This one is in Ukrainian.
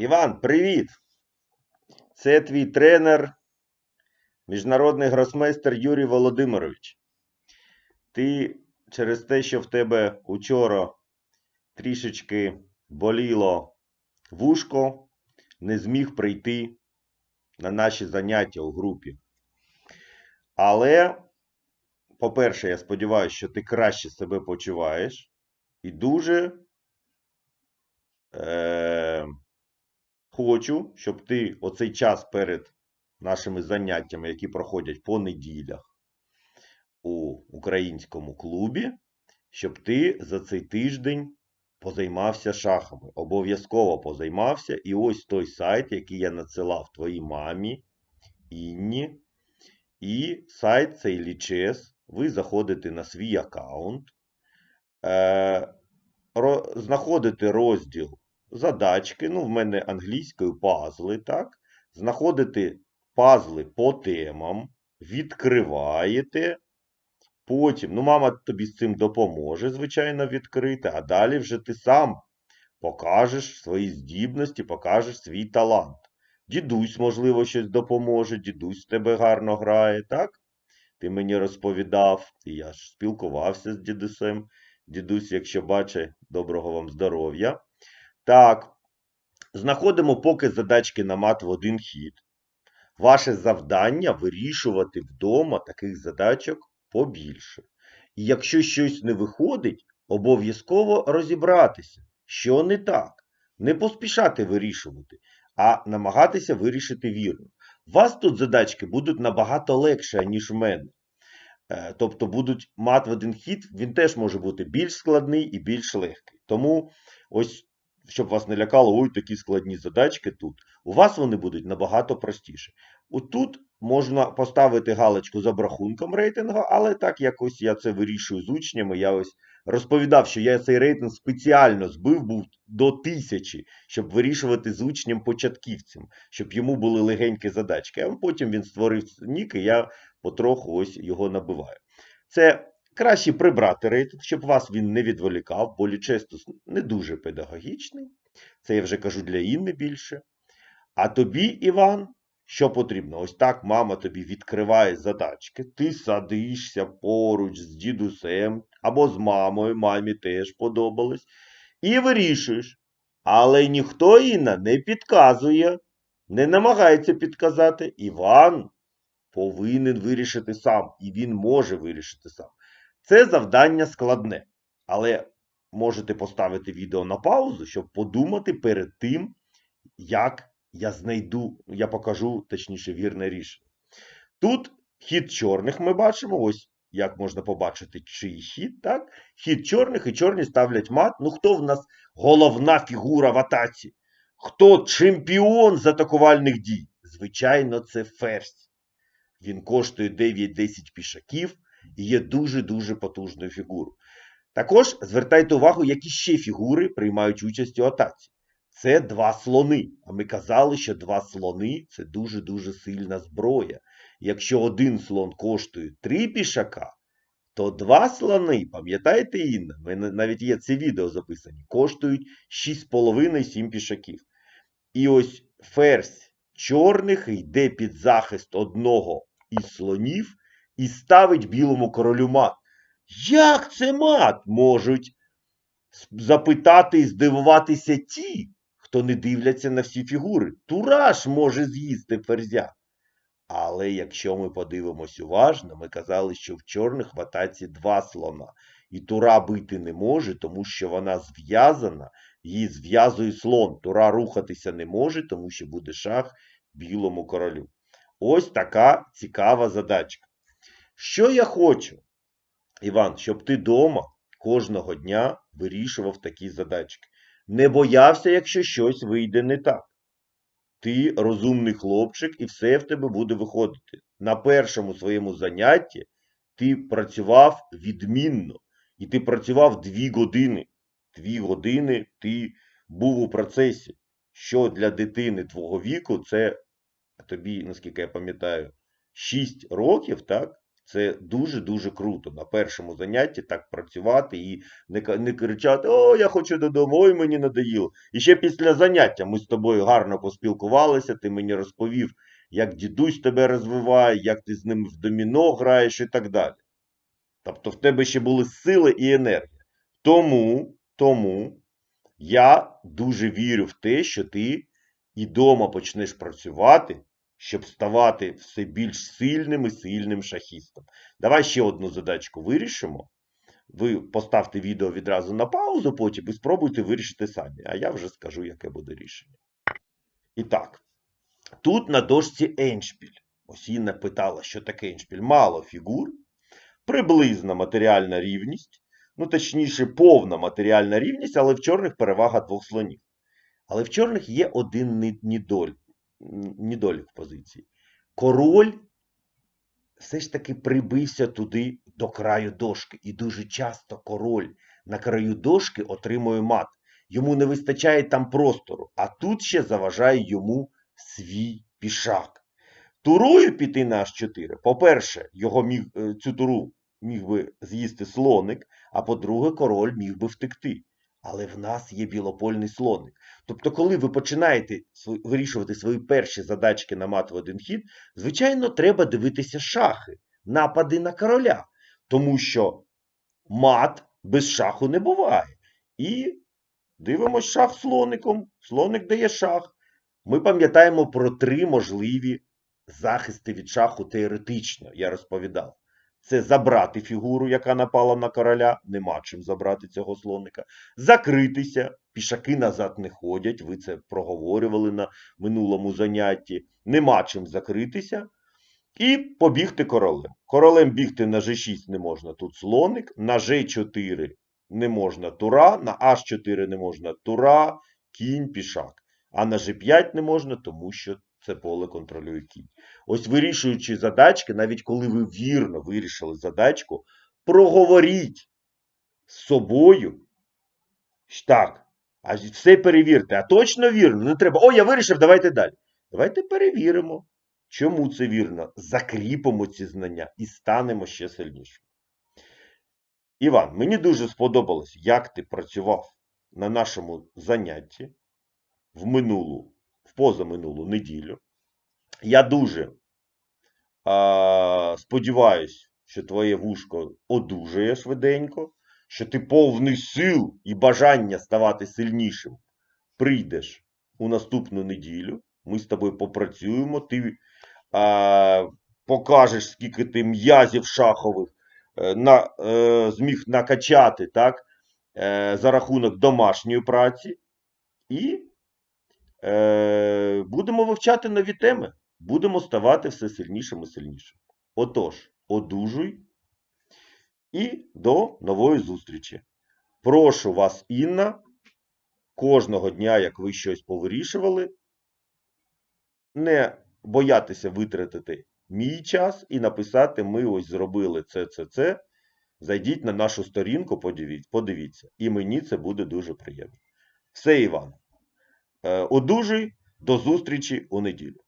Іван, привіт! Це твій тренер, міжнародний гросмейстер Юрій Володимирович. Ти через те, що в тебе учора трішечки боліло вушко, не зміг прийти на наші заняття у групі. Але, по-перше, я сподіваюся, що ти краще себе почуваєш і дуже. Е- Хочу, щоб ти оцей час перед нашими заняттями, які проходять по неділях у українському клубі, щоб ти за цей тиждень позаймався шахами. Обов'язково позаймався. І ось той сайт, який я надсилав твоїй мамі, Інні. І сайт цей лічес. Ви заходите на свій аккаунт, е, знаходите розділ задачки, ну, в мене англійською пазли, так? Знаходите пазли по темам, відкриваєте. Потім, ну, мама тобі з цим допоможе, звичайно, відкрити, а далі вже ти сам покажеш свої здібності, покажеш свій талант. Дідусь, можливо, щось допоможе, дідусь тебе гарно грає, так? Ти мені розповідав, і я ж спілкувався з дідусем. Дідусь, якщо бачить, доброго вам здоров'я. Так, знаходимо поки задачки на мат в один хід. Ваше завдання вирішувати вдома таких задачок побільше. І якщо щось не виходить, обов'язково розібратися, що не так. Не поспішати вирішувати, а намагатися вирішити вірно. Вас тут задачки будуть набагато легше, ніж в мене. Е, Тобто будуть мат в один хід, він теж може бути більш складний і більш легкий. Тому ось щоб вас не лякало, ой, такі складні задачки тут. У вас вони будуть набагато простіше. Отут можна поставити галочку за обрахунком рейтингу, але так якось я це вирішую з учнями. Я ось розповідав, що я цей рейтинг спеціально збив був до тисячі, щоб вирішувати з учнем початківцем, щоб йому були легенькі задачки. А потім він створив нік, і я потроху ось його набиваю. Це Краще прибрати рейтинг, щоб вас він не відволікав, бо лічестус не дуже педагогічний. Це я вже кажу для Інни більше. А тобі, Іван, що потрібно? Ось так мама тобі відкриває задачки. Ти садишся поруч з дідусем або з мамою, мамі теж подобалось. І вирішуєш. Але ніхто Інна не підказує, не намагається підказати. Іван повинен вирішити сам, і він може вирішити сам. Це завдання складне, але можете поставити відео на паузу, щоб подумати перед тим, як я знайду, я покажу, точніше, вірне рішення. Тут хід чорних ми бачимо, ось як можна побачити, чий хід, так? Хід чорних і чорні ставлять мат. Ну, хто в нас головна фігура в атаці? Хто чемпіон з атакувальних дій? Звичайно, це ферзь. Він коштує 9-10 пішаків є дуже-дуже потужною фігурою. Також звертайте увагу, які ще фігури приймають участь у атаці. Це два слони. А ми казали, що два слони це дуже-дуже сильна зброя. Якщо один слон коштує три пішака, то два слони, пам'ятаєте, Інна, навіть є це відео записані, коштують 6,5-7 пішаків. І ось ферзь чорних йде під захист одного із слонів і ставить білому королю мат. Як це мат? Можуть запитати і здивуватися ті, хто не дивляться на всі фігури. Тураж може з'їсти ферзя. Але якщо ми подивимось уважно, ми казали, що в чорних в атаці два слона. І тура бити не може, тому що вона зв'язана, її зв'язує слон. Тура рухатися не може, тому що буде шах білому королю. Ось така цікава задачка. Що я хочу, Іван, щоб ти вдома кожного дня вирішував такі задачки. Не боявся, якщо щось вийде не так. Ти розумний хлопчик, і все в тебе буде виходити. На першому своєму занятті ти працював відмінно. І ти працював дві години. Дві години ти був у процесі. Що для дитини твого віку, це тобі, наскільки я пам'ятаю, 6 років, так? Це дуже-дуже круто. На першому занятті так працювати і не, не кричати: О, я хочу додому, ой, мені надоїло. І ще після заняття ми з тобою гарно поспілкувалися, ти мені розповів, як дідусь тебе розвиває, як ти з ним в доміно граєш і так далі. Тобто в тебе ще були сили і енергія. Тому, тому я дуже вірю в те, що ти і дома почнеш працювати, щоб ставати все більш сильним і сильним шахістом. Давай ще одну задачку вирішимо. Ви поставте відео відразу на паузу, потім і спробуйте вирішити самі, а я вже скажу, яке буде рішення. І так, тут на дошці еншпіль. Ось Інна питала, що таке еншпіль. Мало фігур, приблизна матеріальна рівність, ну точніше, повна матеріальна рівність, але в чорних перевага двох слонів. Але в чорних є один не- недоль, н- недолік позиції. Король все ж таки прибився туди до краю дошки. І дуже часто король на краю дошки отримує мат. Йому не вистачає там простору, а тут ще заважає йому свій пішак. Турою піти на H4, по-перше, його міг, е, цю туру міг би з'їсти слоник, а по-друге, король міг би втекти. Але в нас є білопольний слоник. Тобто, коли ви починаєте вирішувати свої перші задачки на мат в один хід, звичайно, треба дивитися шахи, напади на короля. Тому що мат без шаху не буває. І дивимось шах слоником. Слоник дає шах. Ми пам'ятаємо про три можливі захисти від шаху теоретично, я розповідав. Це забрати фігуру, яка напала на короля, нема чим забрати цього слоника. Закритися, пішаки назад не ходять, ви це проговорювали на минулому занятті. Нема чим закритися. І побігти королем. Королем бігти на G6 не можна, тут слоник, на G4 не можна тура, на H4 не можна тура, кінь, пішак. А на G5 не можна, тому що це поле контролює кінь. Ось вирішуючи задачки, навіть коли ви вірно вирішили задачку, проговоріть з собою. Так, а все перевірте. А точно вірно, не треба. О, я вирішив, давайте далі. Давайте перевіримо. Чому це вірно? Закріпимо ці знання і станемо ще сильнішими. Іван, мені дуже сподобалось, як ти працював на нашому занятті в минулу, в позаминулу неділю. Я дуже а, сподіваюсь, що твоє вушко одужає швиденько, що ти повний сил і бажання ставати сильнішим прийдеш у наступну неділю. Ми з тобою попрацюємо. Ти а, покажеш, скільки ти м'язів шахових е, на, е, зміг накачати так, е, за рахунок домашньої праці. І е, будемо вивчати нові теми. Будемо ставати все сильнішим і сильнішим. Отож, одужуй і до нової зустрічі. Прошу вас, Інна, кожного дня, як ви щось повирішували, не боятися витратити мій час і написати: ми ось зробили це, це, це. Зайдіть на нашу сторінку, подивіться. І мені це буде дуже приємно. Все, Іван. Е, Одужуй, до зустрічі у неділю.